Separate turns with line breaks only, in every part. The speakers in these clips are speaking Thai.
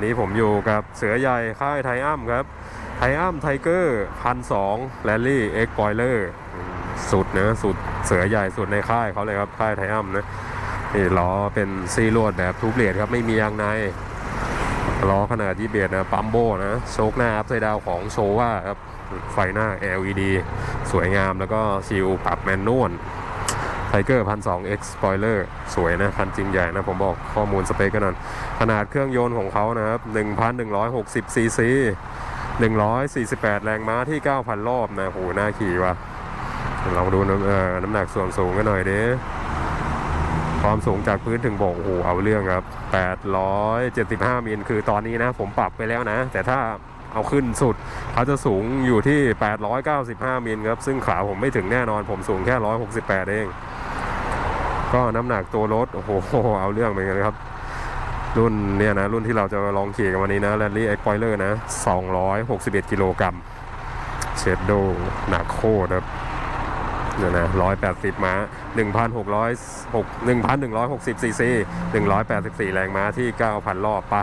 วันนี้ผมอยู่กับเสือใหญ่ค่ายไทอัมครับ ไทอัมไทเกอร์พันสองแรลลี่เอ็กปอยเลอร์สุดนะสุดเสือใหญ่สุดในค่ายเขาเลยครับ ค่ายไทอัมนะนี่ล้อเป็นซีลวดแบบทุกเบรดครับไม่มียางในล้อขนาดยี่เบียดนะปั๊มโบนะโชคหน้าอัพไซด์ดาวของโชว่าครับไฟหน้า LED สวยงามแล้วก็ซิลปรับแมนนวล ไทเกอร์พันสองเอ็กซ์ปอยเลอร์สวยนะ คันจริงใหญ่นะ ผมบอกข้อมูลสเปคกันหน่อยขนาดเครื่องยนต์ของเขานะครับ1,160ซีซี148แรงม้าที่9,000รอบนะโหน่าขี่ว่ะลองดูน้ำน้ำหนักส่วนสูงกันหน่อยดิความสูงจากพื้นถึงโบกโอ้โหเอาเรื่องครับ 875มิลคือตอนนี้นะ ผมปรับไปแล้วนะ แต่ถ้า เอาขึ้นสุด เขาจะสูงอยู่ที่ 895 มิลครับ ซึ่งขาผมไม่ถึงแน่นอน ผมสูงแค่ 168 เอง ก็น้ำหนักตัวรถ โอ้โห เอาเรื่องเหมือนกันครับ รุ่นเนี่ยนะ รุ่นที่เราจะลองขี่กันวันนี้นะ Rally e x p o i l e r นะ 261 กิโลกรัมเชดโดหนักโคตรครับเนี่ยนะ180 ม้า 1,606 1,160ซีซี184 แรงม้าที่ 9,000 รอบปะ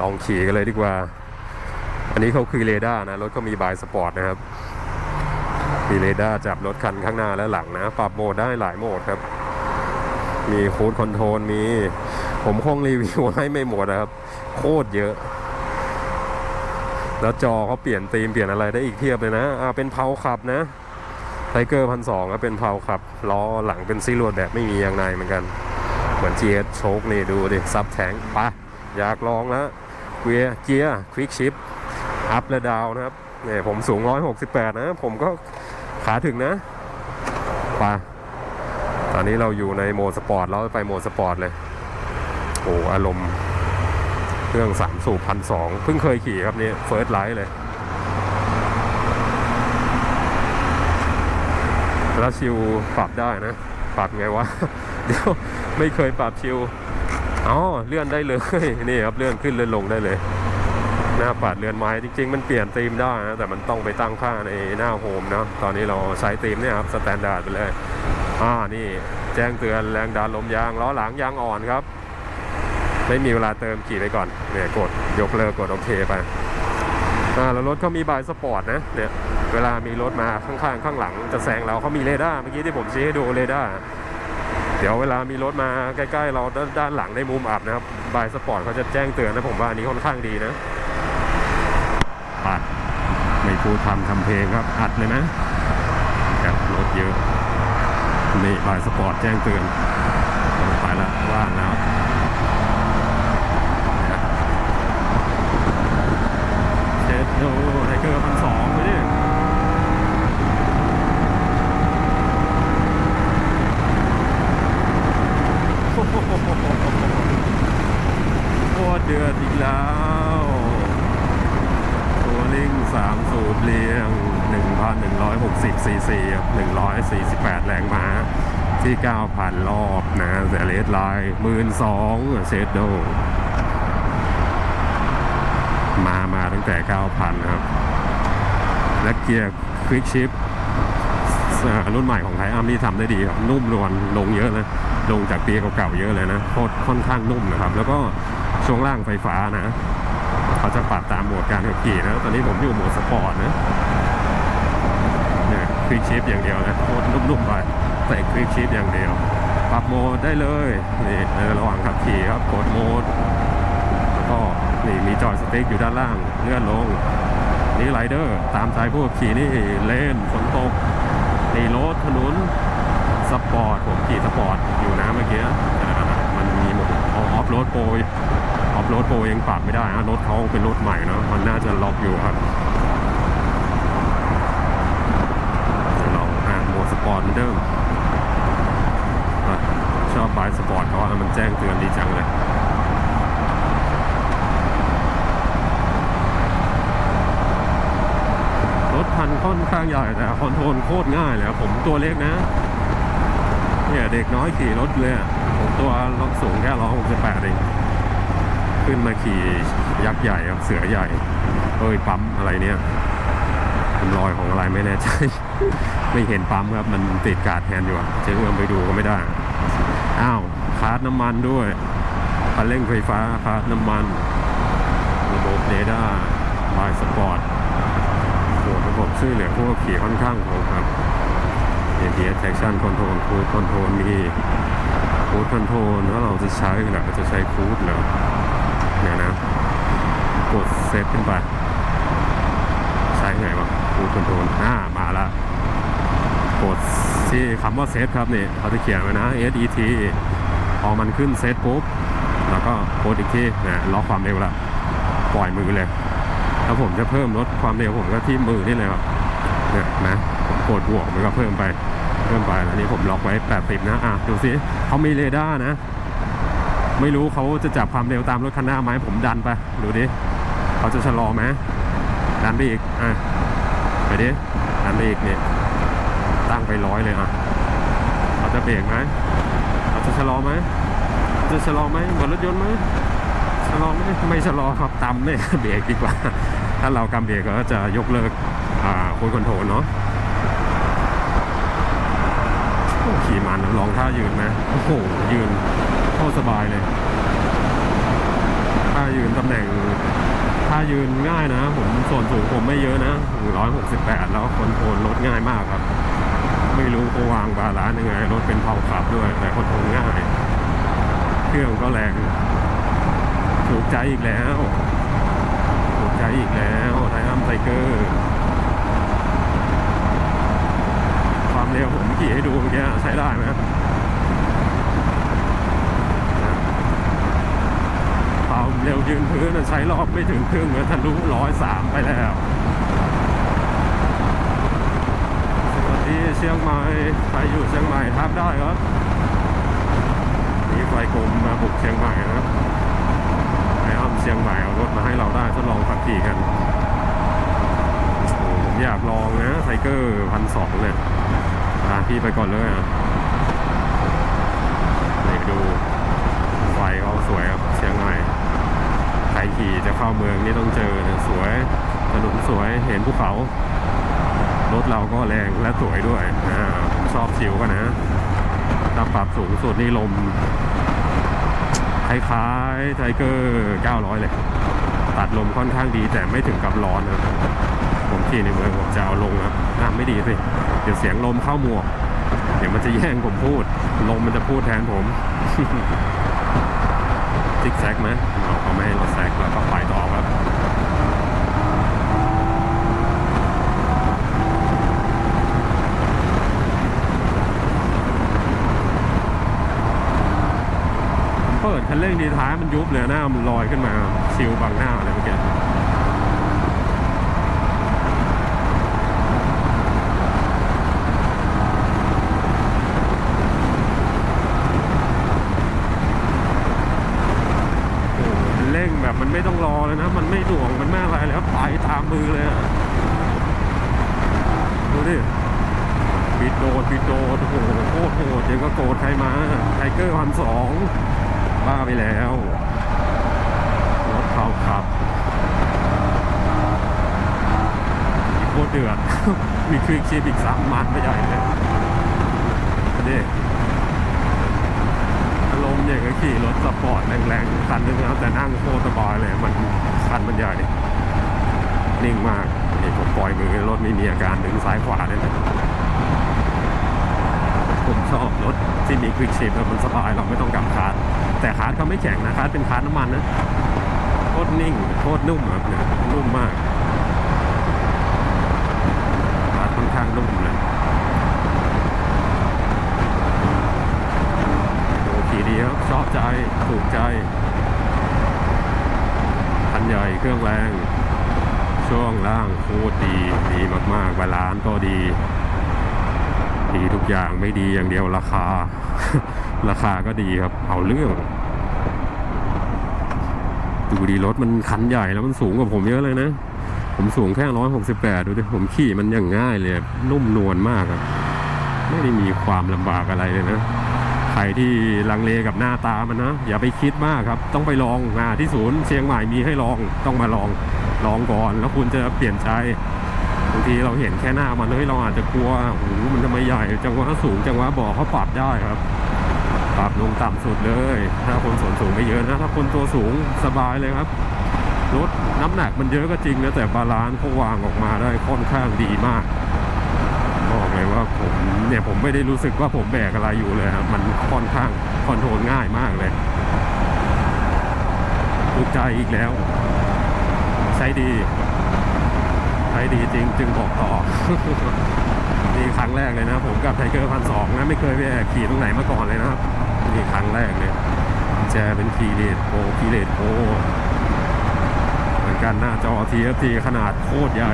ลองขี่กันเลยดีกว่า อันนี้เขาคือเรดาร์นะ รถเขามีบายสปอร์ตนะครับ มีเรดาร์จับรถคันข้างหน้าและหลังนะ ปรับโหมดได้หลายโหมดครับ มีโค้ดคอนโทรลมี ผมคงรีวิวให้ไม่หมดนะครับ โคตรเยอะ แล้วจอเขาเปลี่ยนธีมเปลี่ยนอะไรได้อีกเทียบเลยนะอ่าเป็นเพาขับนะไทเกอร์พันสองก็เป็นเพาขับล้อหลังเป็นซีรวดแบบไม่มียางในเหมือนกัน เหมือน GS โชคนี่ดูดิซับแทงปะอยากลองแล้วเกียร์เกียร์ควิกชิป อัพและดาวนะครับเนี่ยผมสูง 168 นะ ผมก็ขาถึงนะปะตอนนี้เราอยู่ในโหมดสปอร์ตเราไปโหมดสปอร์ตเลยโอ้อารมณ์เครื่องสามสูบพันสองเพิ่งเคยขี่ครับนี่เฟิร์สไลท์เลยแล้วชิวปรับได้นะ ปรับไงวะ เดี๋ยวไม่เคยปรับชิวอ๋อเลื่อนได้เลย นี่ครับเลื่อนขึ้นเลื่อนลงได้เลย หน้าปัดเรือนไม้จริง ๆ มันเปลี่ยนธีมได้นะแต่มันต้องไปตั้งค่าในหน้าโฮมเนาะตอนนี้เราใช้ธีมเนี่ยครับสแตนดาร์ดไปเลยอ่านี่แจ้งเตือนแรงดันลมยางล้อหลังยางอ่อนครับ ไม่มีเวลาเติมขี่ไปก่อนเนี่ยกดยกเลิกกดโอเคไปอ่าแล้วรถเขามีบายสปอร์ตนะเนี่ยเวลามีรถมาข้างๆข้างหลังจะแซงเราเขามีเรดาร์เมื่อกี้ที่ผมชี้ให้ดูเรดาร์เดี๋ยวเวลามีรถมาใกล้ๆ เราด้านด้านหลังในมุมอับนะครับบายสปอร์ตเขาจะแจ้งเตือนนะผมว่าอันนี้ค่อนข้างดีนะ ปัดไม่พูดทำทำเพลงครับอัดเลยนะแบบรถเยอะนี่บายสปอร์ตแจ้งเตือนไปละว่างแล้ว เจ็ดโดไทเกอร์พันสองไปดิโคตรเดือดอีกแล้วตัวลิงสามสูบเรียง 1,160ซีซี148 แรงม้า ที่ 9,000 รอบนะแต่เลสไลน์หมื่นสองเชดโด มามาตั้งแต่ 9,000 ครับ และเกียร์ควิกชิปรุ่นใหม่ของไทยอัมนี่ทำได้ดีครับ นุ่มนวลลงเยอะเลยลงจากปีเก่าๆเยอะเลยนะโคตรค่อนข้างนุ่มนะครับ แล้วก็ช่วงล่างไฟฟ้านะ เขาจะปรับตามโหมดการขับขี่นะ ตอนนี้ผมอยู่โหมดสปอร์ตนะเนี่ยควิกชิปอย่างเดียวนะโคตรนุ่มๆไป ใส่ควิกชิปอย่างเดียว ปรับโหมดได้เลยนี่ในระหว่างขับขี่ครับกดโหมด แล้วก็นี่มีจอยสติ๊กอยู่ด้านล่างเลื่อนลง นี่ไรเดอร์ตามใจผู้ขับขี่นี่เลนฝนตกนี่รถถนนสปอร์ตผมขี่สปอร์ตอยู่นะเมื่อกี้มันมีหมดออฟโรดโปรออฟโรดโปรยังปรับไม่ได้นะรถเขาเป็นรถใหม่เนาะมันน่าจะล็อกอยู่ครับเดี๋ยวเราอ่าโหมดส ปอร์ตเหมือนเดิมอะชอบบายสปอร์ตเขาอะมันแจ้งเตือนดีจังเลยรถพันค่อนข้างใหญ่แต่คอนโทรลโคตรง่ายเลยครับผมตัวเล็กนะเนี่ยเด็กน้อยขี่รถเลยผมตัวรถสูงแค่ร้อยหกสิบแปดเองขึ้นมาขี่ยักษ์ใหญ่เสือใหญ่เอ้ยปั๊มอะไรเนี่ย เป็นรอยของอะไรไม่แน่ใจ ไม่เห็นปั๊มครับ มันติดกาดแทนอยู่อะเจ๊เอื้อมไปดูก็ไม่ได้ อ้าวคาร์ดน้ำมันด้วยคันเร่งไฟฟ้าคาร์ดน้ำมัน ระบบเรดาร์บายสปอร์ตโหระบบช่วยเหลือผู้ขับขี่ค่อนข้างครบครับ ABS traction control cruise control มี cruise control ถ้าเราจะใช้เหรอจะใช้ cruise เหรอเนี่ยนะ กดเซฟขึ้นไป ใช้ไงวะ cruise control อ่ามาละกดที่คำว่าเซตครับนี่เขาจะเขียนไว้นะ S E T พอมันขึ้นเซตปุ๊บแล้วก็กดอีกทีนะล็อกความเร็วละปล่อยมือเลยถ้าผมจะเพิ่มลดความเร็วผมก็ที่มือนี่เลยครับเนี่ยนะผมกดบวกมันก็เพิ่มไปเพิ่มไปแล้วนี่ผมล็อกไว้80นะอะดูสิเขามีเรดาร์นะ ไม่รู้เขาจะจับความเร็วตามรถคันหน้าไหมผมดันไปดูดิเขาจะชะลอไหม ดันไปอีกอะไปดิดันไปอีกเนี่ยตั้งไปร้อยเลยอะเขาจะเบรกไหมเขาจะชะลอไหมเขาจะชะลอไหมเหมือนรถยนต์ไหมชะลอไหมไม่ชะลอครับตำเนี่ยเบรกดีกว่า ถ้าเรากำเบรกก็จะยกเลิกอ่าคุยคอนโทรลเนาะขี่มันลองท่ายืนไหมโอ้โหยืนโคตรสบายเลย ท่ายืนตำแหน่ง ถ้ายืนง่ายนะ ผมส่วนสูงผมไม่เยอะนะ168 แล้วคอนโทรลรถง่ายมากครับ ไม่รู้เขาวางบาลานซ์ยังไง รถเป็นเผาขับด้วย แต่คอนโทรลง่าย เครื่องก็แรง ถูกใจอีกแล้ว ถูกใจอีกแล้วไทอัมไทเกอร์ความเร็วผมขี่ให้ดูเมื่อกี้ใช้ได้ไหม ความเร็วยืนพื้นใช้รอบไม่ถึงครึ่งเลยทะลุร้อยสามไปแล้วสวัสดีเชียงใหม่ใครอยู่เชียงใหม่ทักได้ครับมีไฟกลมมาบุกเชียงใหม่นะครับไอ้อ้อมเชียงใหม่เอารถมาให้เราได้ทดลองขับขี่กันโอ้โหผมอยากลองนะไทเกอร์พันสองเนี่ยพาพี่ไปก่อนเลยอะนี่ดูไฟเขาสวยครับเชียงใหม่ ขี่จะเข้าเมืองนี่ต้องเจอสวยถนนสวยเห็นภูเขา รถเราก็แรงและสวยด้วยอ่าผมชอบชิวกันนะถ้าปรับสูงสุดนี่ลมคล้ายๆไทเกอร์ 900 เลย ตัดลมค่อนข้างดีแต่ไม่ถึงกับร้อนนะผมขี่ในเมืองผมจะเอาลงครับอะไม่ดีสิ เดี๋ยวเสียงลมเข้าหมวก เดี๋ยวมันจะแย่งผมพูด ลมมันจะพูดแทนผมซิกแซกไหม เราก็ไม่ให้รถแซงแล้วก็ไปต่อครับเปิดคันเร่งดีท้ายมันยุบเลยหน้ามันลอยขึ้นมาชิวบังหน้าอะไรเมื่อกี้โอ้โหเร่งแบบมันไม่ต้องรอเลยนะ มันไม่ด่วงมันไม่อะไรแล้วไปตามมือเลยอะดูดิบิดโดดบิดโดดโอ้โหโคตรโหด ยังก็โกรธใครมาไทเกอร์พันสองบ้าไปแล้ว รถเขาขับอีโคตรเดือด มีคลิกชิปอีกสามมันไม่ใหญ่เลยนี่อารมณ์อย่างกับขี่รถสปอร์ตแรงๆคันนึงนะแต่นั่งโคตรสบายเลย มันคันมันใหญ่ นิ่งมากนี่ผมปล่อยมือรถไม่มีอาการดึงซ้ายขวาได้เลย ผมชอบรถที่มีควิกชิปแล้วมันสบายเราไม่ต้องกำคาร์ดแต่คาร์ดเขาไม่แข็งนะคาร์ดเป็นคาร์ดน้ำมันนะโคตรนิ่งโคตรนุ่มครับเนี่ยนุ่มมากคาร์ดค่อนข้างนุ่มเลยโอ้ขี่ดีครับชอบใจถูกใจคันใหญ่เครื่องแรง ช่วงล่างโคตรดีดีมากๆบาลานซ์ก็ดี ดีทุกอย่างไม่ดีอย่างเดียวราคา ราคาก็ดีครับ เอาเรื่องดูดีรถมันคันใหญ่แล้วมันสูงกว่าผมเยอะเลยนะ ผมสูงแค่ร้อยหกสิบแปดดูดิผมขี่มันอย่างง่ายเลย นุ่มนวลมากครับ ไม่ได้มีความลำบากอะไรเลยนะใครที่ลังเลกับหน้าตามันนะ อย่าไปคิดมากครับ ต้องไปลองอ่าที่ศูนย์เชียงใหม่มีให้ลองต้องมาลองลองก่อน แล้วคุณจะเปลี่ยนใจ บางทีเราเห็นแค่หน้ามันเฮ้ยเราอาจจะกลัวโอ้โหมันทำไมใหญ่จังหวะสูงจังหวะบ่อเขาปรับได้ครับ ปรับลงต่ำสุดเลย ถ้าคนส่วนสูงไม่เยอะนะถ้าคนตัวสูงสบายเลยครับรถน้ำหนักมันเยอะก็จริงนะแต่บาลานซ์เขาวางออกมาได้ค่อนข้างดีมาก บอกเลยว่าผมเนี่ยผมไม่ได้รู้สึกว่าผมแบกอะไรอยู่เลยครับมันค่อนข้างคอนโทรลง่ายมากเลยถูกใจอีกแล้ว ใช้ดี ช้ดีจริงจึงบอกต่อ นี่ครั้งแรกเลยนะผมกับไทเกอร์พันสองนะไม่เคยไปแอบขี่ตรงไหนมาก่อนเลยนะครับนี่ครั้งแรกเลยแจเป็นคีเลดโปคีเลดโปเหมือนกันหน้าจอ TFT ขนาดโคตรใหญ่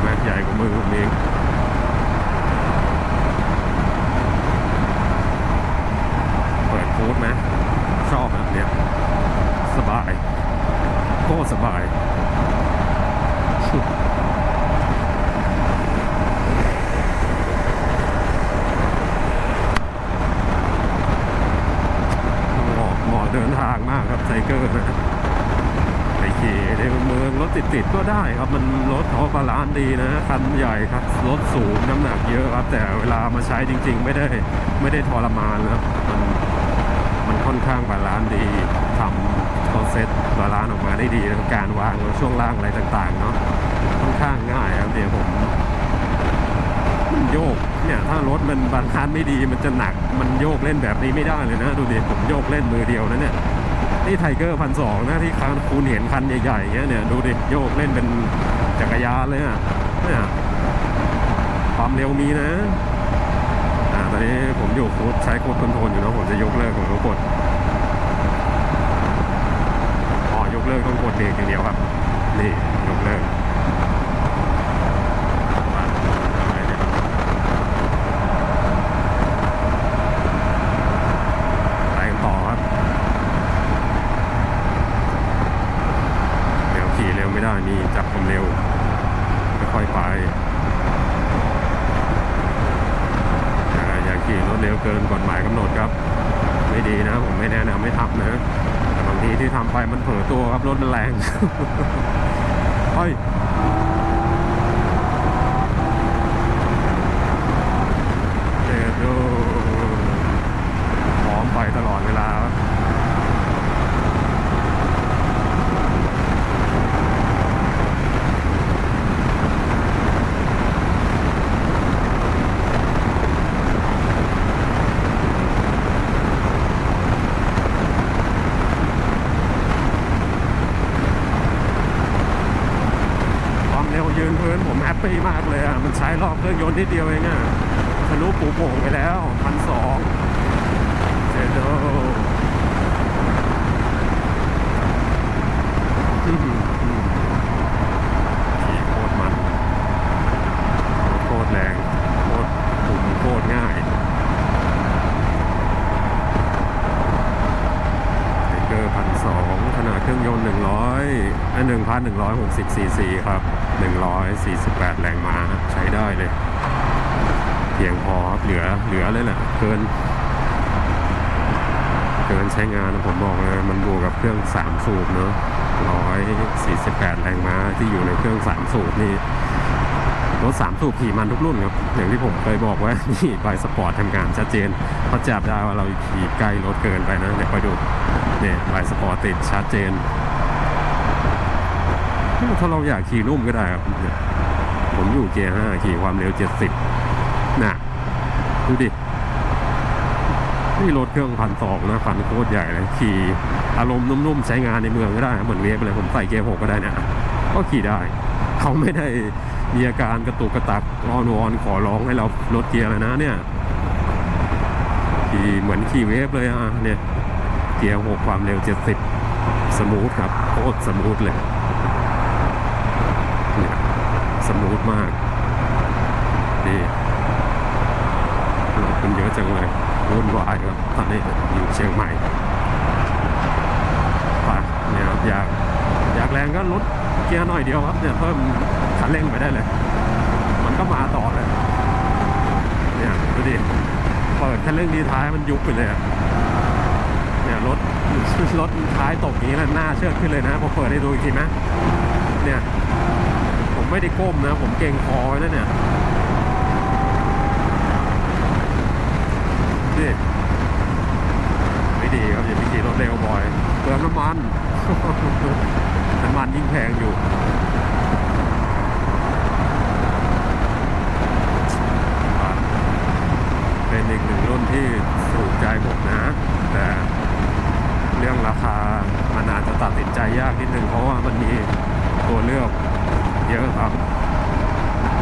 แม่งใหญ่กว่ามือผมเองเปิดฟูดไหมชอบแบบเนี้ยสบายโคตรสบาย เหมาะเหมาะเดินทางมากครับไซเกอร์นะไปขี่ใน เมืองรถติดๆก็ได้ครับมันรถเขาบาลานซ์ดีนะคันใหญ่ครับรถสูงน้ำหนักเยอะครับ แต่เวลามาใช้จริง ๆ ไม่ได้ไม่ได้ทรมานนะครับมันมันค่อนข้างบาลานซ์ดีทำเขาเซ็ตบาลานซ์ออกมาได้ดีนการวางช่วงล่างอะไรต่างๆเนาะค่อนข้างง่ายครับเดี๋ยวผมมันโยกเนี่ยถ้ารถมันบาลานซ์ไม่ดีมันจะหนัก มันโยกเล่นแบบนี้ไม่ได้เลยนะ ดูดิผมโยกเล่นมือเดียวนะเนี่ย นี่ไทเกอร์พันสองนะที่คันคุณเห็นคันใหญ่ๆอย่เงี้ยเนี่ยดูดิโยกเล่นเป็นจักรยานเลยอะเนี่ยความเร็วมีนะอ่าตอนนี้ผมอยู่โค้ดใช้โค้ดคอนโทรลอยู่นะผมจะยกเลิกผมก็กดอ๋อยกเลิกต้องกดเบรกอย่างเดียวครับ นี่ยกเลิกอะอะไรเนี่ย ไปกันต่อครับ เดี๋ยวขี่เร็วไม่ได้ นี่จับความเร็วค่อยๆไปอย่าขี่รถเร็วเกินกฎหมายกำหนดครับ ไม่ดีนะ ผมไม่แนะนำไม่ทำนะแต่บางทีที่ทำไปมันเผลอตัวครับรถมันแรงเฮ้ย เด็ดดูพร้อมไปตลอดเวลาครับความเร็วยืนพื้นผมแฮปปี้มากเลยอะ มันใช้รอบเครื่องย นต์นิดเดียวเองอะทะลุปูโป่งไปแล้วพันสองเจโดอื้อหือขี่โคตรมันโคตรแรงโคตรปุ่มโคตรง่ายไทเกอร์พันสองขนาดเครื่องยนต์หนึ่งร้อยอันหนึ่งพันหนึ่งร้อยหกสิบซีซีครับหนึ่งร้อยสี่สิบแปดแรงม้าใช้ได้เลย พียงพอครับเหลือเหลือเลยแหละเกิน เกินใช้งานผมบอกเลยมันบวกกับเครื่องสามสูบเนอะร้อยสี่สิบแปดแรงม้าที่อยู่ในเครื่องสามสูบนี่รถสามสูบขี่มันทุกรุ่นครับ อย่างที่ผมเคยบอกว่านี่ใบสปอร์ตทำงานชัดเจนเขาจับได้ว่าเราขี่ใกล้รถเกินไปนะเดี๋ยวคอยดูเนี่ยใบสปอร์ตติดชัดเจน ถ้าเราอยากขี่นุ่มก็ได้ครับ ผมอยู่เกียร์ห้าขี่ความเร็วเจ็ดสิบ น่ะ ดูดิ นี่รถเครื่องพันสองนะคันโคตรใหญ่เลย ขี่อารมณ์นุ่มๆ ใช้งานในเมืองก็ได้ เหมือนเวฟเลยผมใส่เกียร์หกก็ได้นะ ก็ขี่ได้ เขาไม่ได้มีอาการกระตุกกระตักอ้อนวอนขอร้องให้เราลดเกียร์เลยนะเนี่ย ขี่เหมือนขี่เวฟเลยอะเนี่ย เกียร์หกความเร็วเจ็ดสิบสมูทครับโคตรสมูทเลยขี่สมูทมากนี่รถมัน เยอะจังเลยวุ่นวายครับตอนนี้อยู่เชียงใหม่ไปเนี่ยครับอยากอยากแรงก็ลดเกียร์หน่อยเดียวครับเนี่ยเพิ่มคันเร่งไปได้เลย มันก็มาต่อเลยเนี่ยดูดิเปิดคันเร่งดีท้ายมันยุบไปเลยเนี่ยรถรถท้ายตกอย่างนี้แล้วหน้าเชือกขึ้นเลยนะพอเปิดให้ดูอีกทีไหมเนี่ย ผมไม่ได้ก้มนะ ผมเก่งคอไว้นะเนี่ยิไม่ดีครับอย่าไปขี่รถเร็วบ่อยเปลืองน้ำมันน้ำมันยิ่งแพงอยู่เป็นอีกหนึ่งรุ่นที่สูกใจผมนะ แต่เรื่องราคามันอาจจะตัดสินใจยากนิดนึงเพราะว่ามันมีตัวเลือกเยอะครับ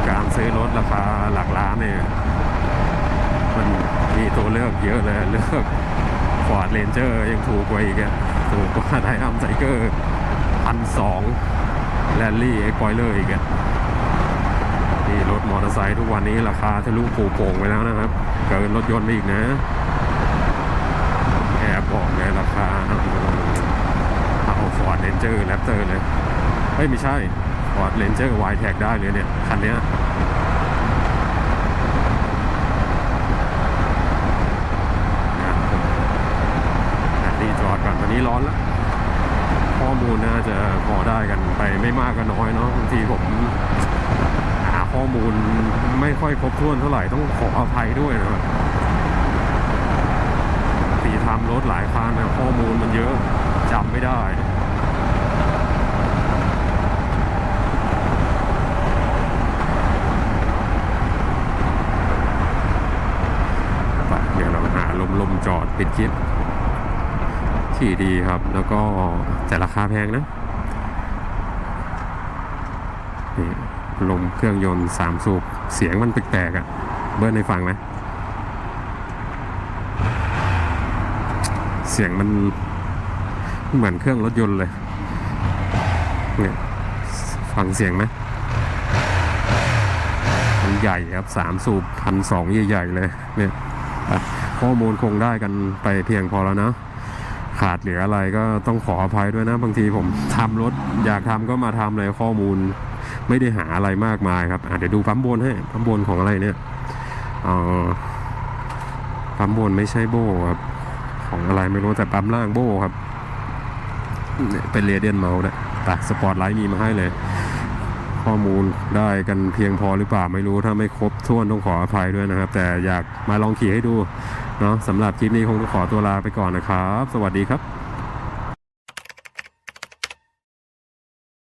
การซื้อรถราคาหลักล้านเนี่ย มันมีตัวเลือกเยอะเลยเลือกฟอร์ดเรนเจอร์ยังถูกกว่าอีกอะถูกกว่าไทอัมไซเกอร์พันสองแรลลี่เอ็กพอยเลอร์อีกอะนี่รถมอเตอร์ไซค์ทุกวันนี้ราคาทะลุปูโป่งไปแล้วนะครับ เกินรถยนต์ไปอีกนะแอบบอกในราคาเอาฟอร์ดเรนเจอร์แรปเตอร์เลยเฮ้ยไม่ใช่ฟอร์ดเรนเจอร์วายแท็กได้เลยเนี่ย คันเนี้ย อะรีจอดก่อนตอนนี้ร้อนแล้ว ข้อมูลน่าจะพอได้กันไปไม่มากก็น้อยเนาะบางทีผมหาข้อมูล ไม่ค่อยครบถ้วนเท่าไหร่ต้องขออภัยด้วยนะครับตีทำรถหลายคันนะข้อมูลมันเยอะจำไม่ได้ไปเดี๋ยวเราหาลมลมจอดปิดคลิปขี่ดีครับ แล้วก็แต่ราคาแพงนะนี่ ลมเครื่องยนต์สามสูบเสียงมันแปลกๆอะ่ะ เบิ้ลให้ฟังไหมเสียงมันเหมือนเครื่องรถยนต์เลยเนี่ยฟังเสียงไหมมันใหญ่ครับสามสูบพันสองใหญ่ๆเลยเนี่ยข้อมูลคงได้กันไปเพียงพอแล้วนะขาดเหลืออะไรก็ต้องขออภัยด้วยนะ บางทีผมทำรถ อยากทำก็มาทำเลยข้อมูล ไม่ได้หาอะไรมากมายครับเดี๋ยวดูปั๊มบนให้ปั๊มบนของอะไรเนี่ยออปั๊มบนไม่ใช่โบครับของอะไรไม่รู้แต่ปั๊มล่างโบครับ เป็นเรเดียนเมาส์นะแต่สปอร์ตไลท์มีมาให้เลย ข้อมูลได้กันเพียงพอหรือเปล่าไม่รู้ถ้าไม่ครบถ้วนต้องขออภัยด้วยนะครับ แต่อยากมาลองขี่ให้ดูเนาะสำหรับคลิปนี้คงต้องขอตัวลาไปก่อนนะครับ สวัสดีครับ